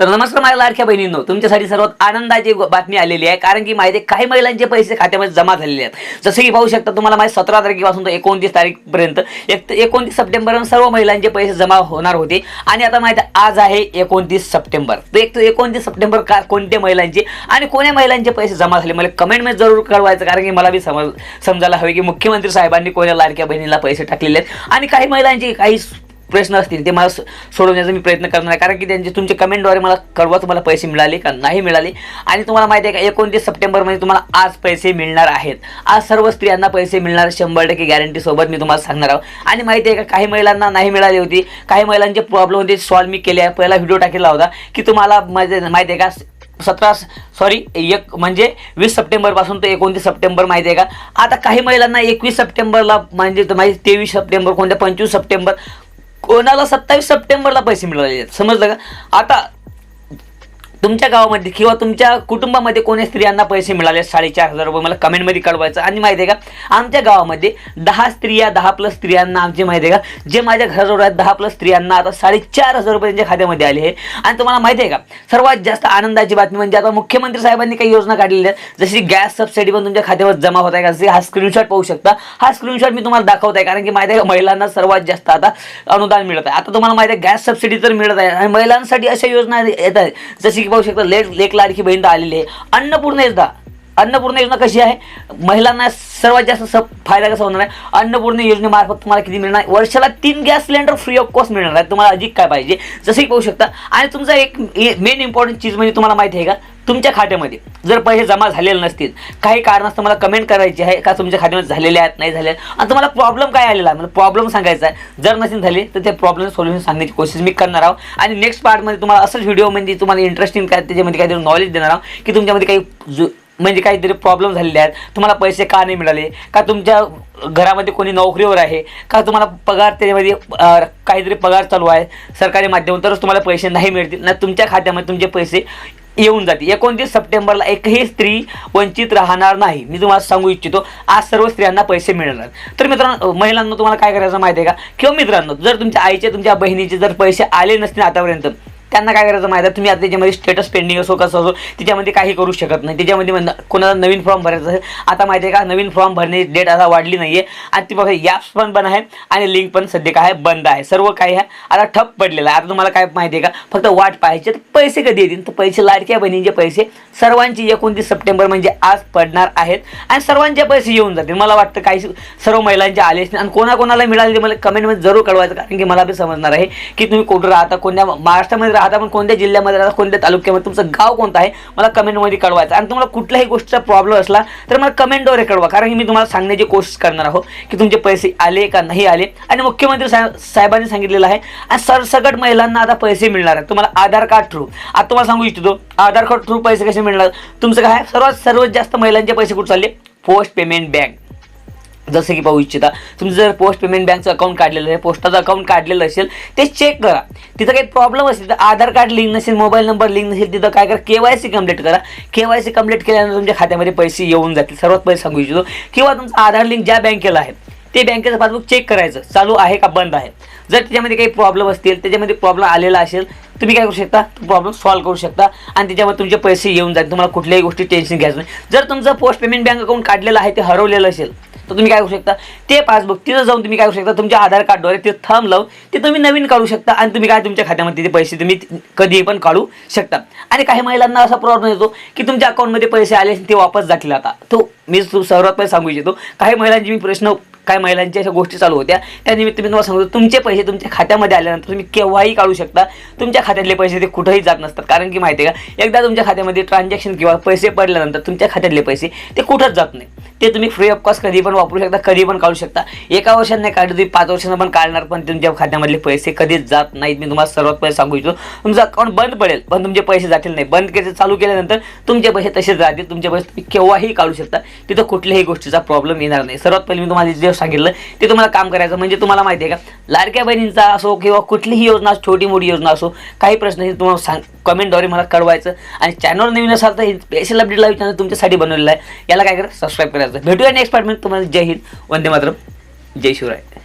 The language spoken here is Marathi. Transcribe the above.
तर नमस्कार माझ्या लाडक्या बहिणींनो तुमच्यासाठी सर्वात आनंदाची बातमी आलेली आहे कारण की माहिती काही महिलांचे पैसे खात्यामध्ये जमा झालेले आहेत. जसं की पाहू शकता तुम्हाला माहिती सतरा तारखेपासून तर एकोणतीस तारीखपर्यंत एक एकोणतीस सप्टेंबर सर्व महिलांचे पैसे जमा होणार होते. आणि आता माहिती आहे, आज आहे एकोणतीस सप्टेंबर. तर एक एकोणतीस सप्टेंबर का कोणत्या महिलांचे आणि कोण्या महिलांचे पैसे जमा झाले? मला कमेंटमध्ये जरूर कळवायचं कारण की मला बी समज समजायला हवे की मुख्यमंत्री साहेबांनी कोण्या लाडक्या बहिणीला पैसे टाकलेले आहेत. आणि काही महिलांचे काही प्रश्न असतील ते मला सोडवण्याचा मी प्रयत्न करणार आहे. कारण की त्यांचे तुमचे कमेंटद्वारे मला कळवा तुम्हाला पैसे मिळाले का नाही मिळाले. आणि तुम्हाला माहिती आहे का एकोणतीस सप्टेंबरमध्ये तुम्हाला आज पैसे मिळणार आहेत. आज सर्व स्त्रियांना पैसे मिळणार शंभर टक्के गॅरंटीसोबत मी तुम्हाला सांगणार आहोत. आणि माहिती आहे का काही महिलांना नाही मिळाली होती. काही महिलांचे प्रॉब्लेम होते सॉल्व मी केले आहे. पहिला व्हिडिओ टाकलेला होता की तुम्हाला माहिती माहिती आहे का सतरा सॉरी एक म्हणजे वीस सप्टेंबरपासून तर एकोणतीस सप्टेंबर माहिती आहे का? आता काही महिलांना एकवीस सप्टेंबरला म्हणजे माहिती तेवीस सप्टेंबर कोणत्या पंचवीस सप्टेंबर कोणाला सत्तावीस सप्टेंबरला पैसे मिळाले आहेत. समजलं का? आता तुमच्या गावामध्ये किंवा तुमच्या कुटुंबामध्ये कोणी स्त्रियांना पैसे मिळाले साडेचार हजार रुपये मला कमेंटमध्ये कळवायचं. आणि माहिती आहे का आमच्या गावामध्ये दहा स्त्रिया दहा प्लस स्त्रियांना आमची माहिती आहे का जे माझ्या घराजवळ आहेत दहा प्लस स्त्रियांना आता साडेचार हजार रुपये त्यांच्या खात्यामध्ये आले आहे. आणि तुम्हाला माहिती आहे का सर्वात जास्त आनंदाची बातमी म्हणजे आता मुख्यमंत्री साहेबांनी काही योजना काढलेल्या आहेत. जशी गॅस सबसिडी पण तुमच्या खात्यावर जमा होत आहे का जसे हा स्क्रीनशॉट पाहू शकता. हा स्क्रीनशॉट मी तुम्हाला दाखवत आहे कारण की माहिती आहे का महिलांना सर्वात जास्त आता अनुदान मिळत आहे. आता तुम्हाला माहिती आहे गॅस सबसिडी तर मिळत आहे. आणि महिलांसाठी अशा योजना येत आहेत जशी की पाहू शकता लेट लेक लाडकी बहीण आलेली आहे. अन्नपूर्ण योजना अन्नपूर्णा योजना कशी आहे? महिलांना सर्वात जास्त स फायदा कसा होणार आहे? अन्नपूर्ण योजनेमार्फत तुम्हाला किती मिळणार आहे? वर्षाला तीन gas cylinder free of cost मिळणार आहे. तुम्हाला अधिक काय पाहिजे? जसंही पाहू शकता. आणि तुमचा एक मेन इम्पॉर्टंट चीज म्हणजे तुम्हाला माहिती आहे का? तुमच्या खात्यामध्ये जर पैसे जमा झालेले नसतील काही कारणास्तव मला कमेंट करायची आहे का? तुमच्या खात्यामध्ये झालेले आहेत नाही झाले आहेत आणि तुम्हाला प्रॉब्लेम काय आलेला? आहे मला प्रॉब्लेम सांगायचा आहे. जर नसेल झाले तर ते प्रॉब्लेम सोल्युशन सांगण्याची कोशिश मी करणार आहोत. आणि नेक्स्ट पार्टमध्ये तुम्हाला असंच व्हिडिओ म्हणजे तुम्हाला इंटरेस्टिंग काय त्याच्यामध्ये काहीतरी नॉलेज देणार आहोत की तुमच्यामध्ये काही म्हणजे काहीतरी प्रॉब्लेम झालेले आहेत. तुम्हाला पैसे का नाही मिळाले? का तुमच्या घरामध्ये कोणी नोकरीवर आहे? का तुम्हाला पगार त्याच्यामध्ये काहीतरी पगार चालू आहे? सरकारी माध्यमातून तरच तुम्हाला पैसे नाही मिळतील. ना तुमच्या खात्यामध्ये तुमचे पैसे येऊन जाते एकोणतीस सप्टेंबरला एकही स्त्री वंचित राहणार नाही. मी तुम्हाला सांगू इच्छितो आज सर्व स्त्रियांना पैसे मिळणार तर मित्रांनो महिलांना तुम्हाला काय करायचं माहिती आहे का? किंवा मित्रांनो जर तुमच्या आईचे तुमच्या बहिणीचे जर पैसे आले नसतील आतापर्यंत त्यांना काय करायचं माहिती आहे? तुम्ही आता त्याच्यामध्ये स्टेटस पेंडिंग असो कसं असो त्याच्यामध्ये काही करू शकत नाही. त्याच्यामध्ये म्हण- कोणाला नवीन फॉर्म भरायचं असेल आता माहिती आहे का नवीन फॉर्म भरण्याची डेट आता वाढली नाही आहे आणि ती बघा ॲप्स पण बंद आहे आणि लिंक पण सध्या काय आहे बंद आहे. सर्व काही आहे. आता ठप पडलेला आहे. आता तुम्हाला काय माहिती आहे का फक्त वाट पाहायची. तर पैसे कधी येतील? तर पैसे लाडक्या बहिणींचे पैसे. सर्वांची एकोणतीस सप्टेंबर म्हणजे आज पडणार आहेत. आणि सर्वांचे पैसे येऊन जातील. मला वाटतं काही सर्व महिलांचे आलेच नाही आणि कोणाकोणाला मिळाले ते मला कमेंटमध्ये जरूर कळवायचं. कारण की मला बी समजणार आहे की तुम्ही कुठं राहता कोणत्या महाराष्ट्रामध्ये राहता पण कोणत्या जिल्ह्यामध्ये राहता कोणत्या तालुक्यामध्ये तुमचं गाव कोणतं आहे मला कमेंटमध्ये कळवायचं. आणि तुम्हाला कुठल्याही गोष्टीचा प्रॉब्लेम असला तर मला कमेंटद्वारे कळवा कारण की मी तुम्हाला सांगण्याची कोशिश करणार आहोत की तुमचे पैसे आले का नाही आले. आणि मुख्यमंत्री साहेब साहेबांनी सांगितलेलं आहे आणि सरसकट महिलांना आता पैसे मिळणार आहेत. तुम्हाला आधार कार्ड थ्रू आता तुम्हाला सांगू इच्छितो आधार कार्ड थ्रू पैसे कसे मिळणार? तुमचं काय आहे? सर्वात सर्वात जास्त महिलांचे पैसे कुठे चालले? Post payment bank. जसं की पाहू इच्छिता तुमचं जर पोस्ट पेमेंट बँकचं अकाउंट काढलेलं आहे पोस्टाचं अकाउंट काढलेलं असेल ते चेक करा. तिथं काही प्रॉब्लेम असेल तर आधार कार्ड लिंक नसेल मोबाईल नंबर लिंक नसेल तिथं काय करा के वाय सी कंप्लीट करा. के वाय सी कंप्लीट केल्यानंतर तुमच्या खात्यामध्ये पैसे येऊन जातील. सर्वात पहिले सांगू इच्छितो किंवा तुमचं आधार लिंक ज्या बँकेला आहे ते बँकेचं पासबुक चेक करायचं. चालू आहे का बंद आहे? जर त्याच्यामध्ये काही प्रॉब्लेम असतील त्याच्यामध्ये प्रॉब्लेम आलेला असेल तुम्ही काय करू शकता? प्रॉब्लेम सॉल्व्ह करू शकता. आणि त्याच्यामध्ये तुमचे पैसे येऊन जातील. तुम्हाला कुठल्याही गोष्टी टेन्शन घ्यायचं नाही. जर तुमचं पोस्ट पेमेंट बँक अकाउंट काढलेलं आहे ते हरवलेलं असेल तर तुम्ही काय करू शकता? ते पासबुक तिथं जाऊन तुम्ही काय करू शकता? तुमच्या आधार कार्डद्वारे ते थंब लावून ते तुम्ही नवीन काढू शकता आणि तुम्ही काय तुमच्या खात्यामध्ये ते पैसे तुम्ही कधीही पण काढू शकता. आणि काही महिलांना असा प्रॉब्लेम येतो की तुमच्या अकाउंटमध्ये पैसे आले ते वापस जातील आता. तो मी सर्वात पहिले सांगू इच्छितो काही महिलांची मी प्रश्न काय महिलांच्या अशा गोष्टी चालू होत्या. त्यानिमित्त मी तुम्हाला सांगतो तुमचे पैसे तुमच्या खात्यामध्ये आल्यानंतर तुम्ही केव्हाही काढू शकता. तुमच्या खात्यातले पैसे ते कुठंही जात नसतात. कारण की माहिती आहे का एकदा तुमच्या खात्यामध्ये ट्रान्झॅक्शन किंवा पैसे पडल्यानंतर तुमच्या खात्यातले पैसे ते कुठंच जात नाही. ते तुम्ही फ्री ऑफ कॉस्ट कधी पण वापरू शकता कधी पण काढू शकता. एका वर्षात नाही काढू तुम्ही पाच वर्षांना पण काढणार पण तुमच्या खात्यामधले पैसे कधीच जात नाहीत. मी तुम्हाला सर्वात पहिले सांगू इच्छितो तुमचं अकाउंट बंद पडेल पण तुमचे पैसे जातील नाही. बंद केले चालू केल्यानंतर तुमचे पैसे तसेच राहतील. तुमचे पैसे तुम्ही केव्हाही काढू शकता. तिथं कुठल्याही गोष्टीचा प्रॉब्लेम येणार नाही. सर्वात पहिले मी तुम्हाला जे सांगितलं ते तुम्हाला काम करायचं. म्हणजे तुम्हाला माहिती आहे का लाडक्या बहिणींचा असो किंवा कुठलीही योजना छोटी मोठी योजना असो काही प्रश्न हे तुम्हाला सांग कमेंटद्वारे मला कळवायचं. आणि चॅनल नवीन असाल तर स्पेशल अपडेट लाईव्ह चॅनल तुमच्यासाठी बनवलेलं आहे. याला काय करा सबस्क्राईब करायचं. भेटूया नेक्स्ट पार्टमेंट तुम्हाला जय हिंद वंदे मातरम. जय शिवराय.